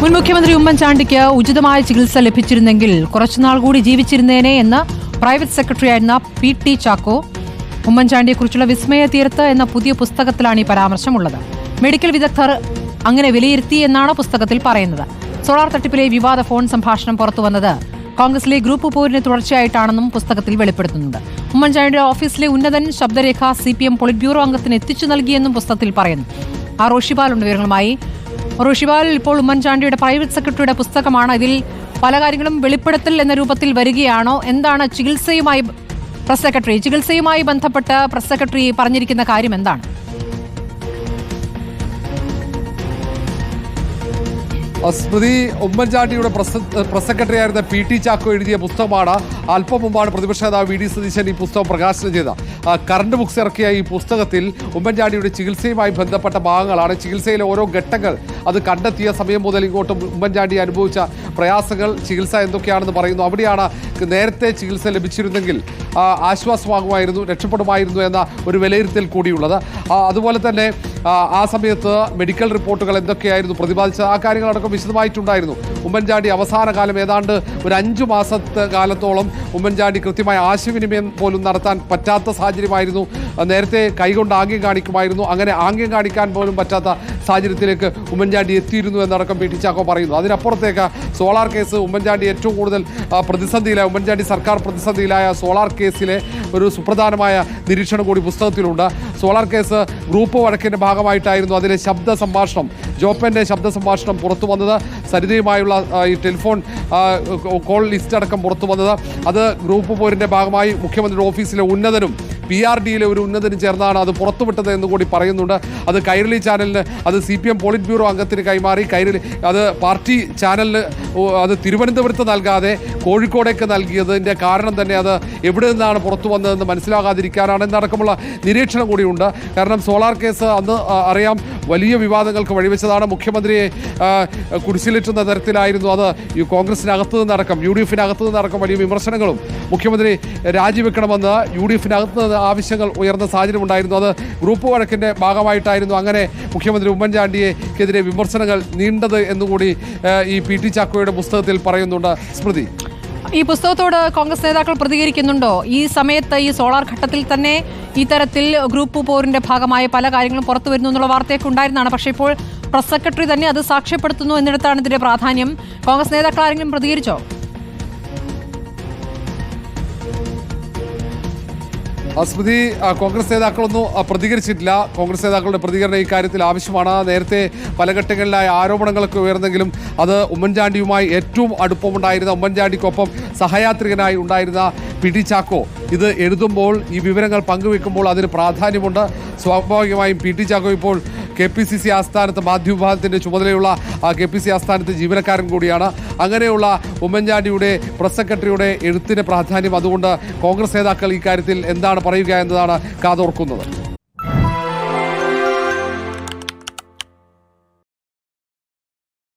മുൻ മുഖ്യമന്ത്രി ഉമ്മൻചാണ്ടിക്ക് ഉചിതമായ ചികിത്സ ലഭിച്ചിരുന്നെങ്കിൽ കുറച്ചുനാൾ കൂടി ജീവിച്ചിരുന്നേനെ എന്ന് പ്രൈവറ്റ് സെക്രട്ടറി ആയിരുന്ന പി ടി ചാക്കോ ഉമ്മൻചാണ്ടിയെക്കുറിച്ചുള്ള വിസ്മയ തീർത്ത് എന്ന പുതിയ പുസ്തകത്തിലാണ് ഈ പരാമർശമുള്ളത്. മെഡിക്കൽ വിദഗ്ധർ അങ്ങനെ വിലയിരുത്തി എന്നാണ് പുസ്തകത്തിൽ പറയുന്നത്. സോളാർ തട്ടിപ്പിലെ വിവാദ ഫോൺ സംഭാഷണം പുറത്തുവന്നത് കോൺഗ്രസിലെ ഗ്രൂപ്പ് പോരിന് തുടർച്ചയായിട്ടാണെന്നും പുസ്തകത്തിൽ വെളിപ്പെടുത്തുന്നുണ്ട്. ഉമ്മൻചാണ്ടിയുടെ ഓഫീസിലെ ഉന്നതൻ ശബ്ദരേഖ C P M polit bureau അംഗത്തിന് എത്തിച്ചു നൽകിയെന്നും പുസ്തകത്തിൽ പറയുന്നു. ആ റോഷിപാലുണ്ട് വിവരങ്ങളുമായി റോഷിപാൽ ഇപ്പോൾ ഉമ്മൻചാണ്ടിയുടെ പ്രൈവറ്റ് സെക്രട്ടറിയുടെ പുസ്തകമാണ്. ഇതിൽ പല കാര്യങ്ങളും വെളിപ്പെടുത്തൽ എന്ന രൂപത്തിൽ വരികയാണോ? എന്താണ് ചികിത്സയുമായി പ്രസ് സെക്രട്ടറി? ചികിത്സയുമായി ബന്ധപ്പെട്ട് പ്രസ് സെക്രട്ടറി പറഞ്ഞിരിക്കുന്ന കാര്യം എന്താണ്? സ്മൃതി ഉമ്മൻചാണ്ടിയുടെ പ്രസ് പ്രസ് സെക്രട്ടറി ആയിരുന്ന പി ടി ചാക്കോ എഴുതിയ പുസ്തകമാണ്. അല്പം മുമ്പാണ് പ്രതിപക്ഷ നേതാവ് വി ഡി സതീശൻ ഈ പുസ്തകം പ്രകാശനം ചെയ്ത കറണ്ട് ബുക്സ് ഇറക്കിയ ഈ പുസ്തകത്തിൽ ഉമ്മൻചാണ്ടിയുടെ ചികിത്സയുമായി ബന്ധപ്പെട്ട ഭാഗങ്ങളാണ്. ചികിത്സയിലെ ഓരോ ഘട്ടങ്ങൾ അത് കണ്ടെത്തിയ സമയം മുതൽ ഇങ്ങോട്ട് ഉമ്മൻചാണ്ടി അനുഭവിച്ച പ്രയാസങ്ങൾ ചികിത്സ എന്തൊക്കെയാണെന്ന് പറയുന്നു. അവിടെയാണ് നേരത്തെ ചികിത്സ ലഭിച്ചിരുന്നെങ്കിൽ ആശ്വാസമാകുമായിരുന്നു രക്ഷപ്പെടുമായിരുന്നു എന്ന ഒരു വിലയിരുത്തൽ കൂടിയുള്ളത്. അതുപോലെ തന്നെ ആ, സമയത്ത് മെഡിക്കൽ റിപ്പോർട്ടുകൾ എന്തൊക്കെയായിരുന്നു? പ്രതിപാദിച്ചത് ആ കാര്യങ്ങളടക്കം വിശദമായിട്ടുണ്ടായിരുന്നു. ഉമ്മൻചാണ്ടി അവസാന കാലം ഏതാണ്ട് ഒരു അഞ്ചു മാസത്തെ കാലത്തോളം ഉമ്മൻചാണ്ടി കൃത്യമായ ആശയവിനിമയം പോലും നടത്താൻ പറ്റാത്ത സാഹചര്യമായിരുന്നു. നേരത്തെ കൈകൊണ്ട് ആംഗ്യം കാണിക്കുമായിരുന്നു. അങ്ങനെ ആംഗ്യം കാണിക്കാൻ പോലും പറ്റാത്ത സാഹചര്യത്തിലേക്ക് ഉമ്മൻചാണ്ടി എത്തിയിരുന്നു എന്നടക്കം പി ടി ചാക്കോ പറയുന്നു. അതിനപ്പുറത്തേക്ക് സോളാർ കേസ് ഉമ്മൻചാണ്ടി ഏറ്റവും കൂടുതൽ പ്രതിസന്ധിയിലായ ഉമ്മൻചാണ്ടി സർക്കാർ പ്രതിസന്ധിയിലായ സോളാർ കേസിലെ ഒരു സുപ്രധാനമായ നിരീക്ഷണം കൂടി പുസ്തകത്തിലുണ്ട്. സോളാർ കേസ് ഗ്രൂപ്പ് വഴക്കിന്റെ ഭാഗമായിട്ടായിരുന്നു അതിലെ ശബ്ദ സംഭാഷണം. ജോപ്പന്റെ ശബ്ദ സംഭാഷണം പുറത്തു വന്നത് സരിതയുമായുള്ള ഈ ടെലിഫോൺ കോൾ ലിസ്റ്റ് അടക്കം പുറത്തു വന്നത്. അത് ഗ്രൂപ്പ് പോരിന്റെ ഭാഗമായി മുഖ്യമന്ത്രിയുടെ ഓഫീസിലെ ഉന്നതനും പി ആർ ഡിയിലെ ഒരു ഉന്നതനും ചേർന്നാണ് അത് പുറത്തുവിട്ടത് എന്ന് കൂടി പറയുന്നുണ്ട്. അത് കൈരളി ചാനലിന് അത് C P M polit bureau അംഗത്തിന് കൈമാറി. കൈരളി അത് പാർട്ടി ചാനലിന് അത് തിരുവനന്തപുരത്ത് നൽകാതെ കോഴിക്കോടേക്ക് നൽകിയതിന്റെ കാരണം തന്നെ അത് എവിടെ നിന്നാണ് പുറത്തു വന്നതെന്ന് മനസ്സിലാകാതിരിക്കാനാണ് എന്നടക്കമുള്ള നിരീക്ഷണം കൂടിയുണ്ട്. കാരണം സോളാർ കേസ് അന്ന് അറിയാം വലിയ വിവാദങ്ങൾക്ക് വഴിവെച്ചതാണ് മുഖ്യമന്ത്രിയെ ആ, കുടിശ്ശിലിറ്റുന്ന തരത്തിലായിരുന്നു അത്. കോൺഗ്രസിനകത്ത് നിന്നടക്കം യു ഡി എഫിനകത്ത് നിന്നടക്കം വലിയ വിമർശനങ്ങളും മുഖ്യമന്ത്രി രാജിവെക്കണമെന്ന് യു ഡി എഫിനകത്ത് നിന്ന് ആവശ്യങ്ങൾ ഉയർന്ന സാഹചര്യം ഉണ്ടായിരുന്നു. അത് ഗ്രൂപ്പ് വഴക്കിന്റെ ഭാഗമായിട്ടായിരുന്നു അങ്ങനെ മുഖ്യമന്ത്രി ഉമ്മൻചാണ്ടിയെക്കെതിരെ വിമർശനങ്ങൾ നീണ്ടത് എന്നുകൂടി ഈ പി ടി ചാക്കോയുടെ പുസ്തകത്തിൽ പറയുന്നുണ്ട് സ്മൃതി. ഈ പുസ്തകത്തോട് കോൺഗ്രസ് നേതാക്കൾ പ്രതികരിക്കുന്നുണ്ടോ? ഈ സമയത്ത് ഈ സോളാർ ഘട്ടത്തിൽ തന്നെ ഇത്തരത്തിൽ ഗ്രൂപ്പ് പോരിന്റെ ഭാഗമായ പല കാര്യങ്ങളും പുറത്തു വരുന്നു എന്നുള്ള വാർത്തയൊക്കെ ഉണ്ടായിരുന്നതാണ്. പക്ഷേ ഇപ്പോൾ പ്രസ് സെക്രട്ടറി തന്നെ അത് സാക്ഷ്യപ്പെടുത്തുന്നു എന്നിടത്താണ് ഇതിന്റെ പ്രാധാന്യം. കോൺഗ്രസ് നേതാക്കൾ ആരെങ്കിലും പ്രതികരിച്ചോ? സ്മൃതി കോൺഗ്രസ് നേതാക്കളൊന്നും പ്രതികരിച്ചിട്ടില്ല. കോൺഗ്രസ് നേതാക്കളുടെ പ്രതികരണം ഈ കാര്യത്തിൽ ആവശ്യമാണ്. നേരത്തെ പല ഘട്ടങ്ങളിലായ ആരോപണങ്ങളൊക്കെ ഉയർന്നെങ്കിലും അത് ഉമ്മൻചാണ്ടിയുമായി ഏറ്റവും അടുപ്പമുണ്ടായിരുന്ന ഉമ്മൻചാണ്ടിക്കൊപ്പം സഹയാത്രികനായി ഉണ്ടായിരുന്ന പി ചാക്കോ. ഇത് എഴുതുമ്പോൾ ഈ വിവരങ്ങൾ പങ്കുവെക്കുമ്പോൾ അതിന് പ്രാധാന്യമുണ്ട്. സ്വാഭാവികമായും പി ടി ചാക്കോ ഇപ്പോൾ കെ പി സി സി ആസ്ഥാനത്ത് മാധ്യമവിഭാഗത്തിന്റെ ചുമതലയുള്ള കെ പി സി ആസ്ഥാനത്ത് ജീവനക്കാരൻ കൂടിയാണ്. അങ്ങനെയുള്ള ഉമ്മൻചാണ്ടിയുടെ പ്രസ് സെക്രട്ടറിയുടെ എഴുത്തിന് പ്രാധാന്യം അതുകൊണ്ട് കോൺഗ്രസ് നേതാക്കൾ ഇക്കാര്യത്തിൽ എന്താണ് പറയുക എന്നതാണ് കാതോർക്കുന്നത്.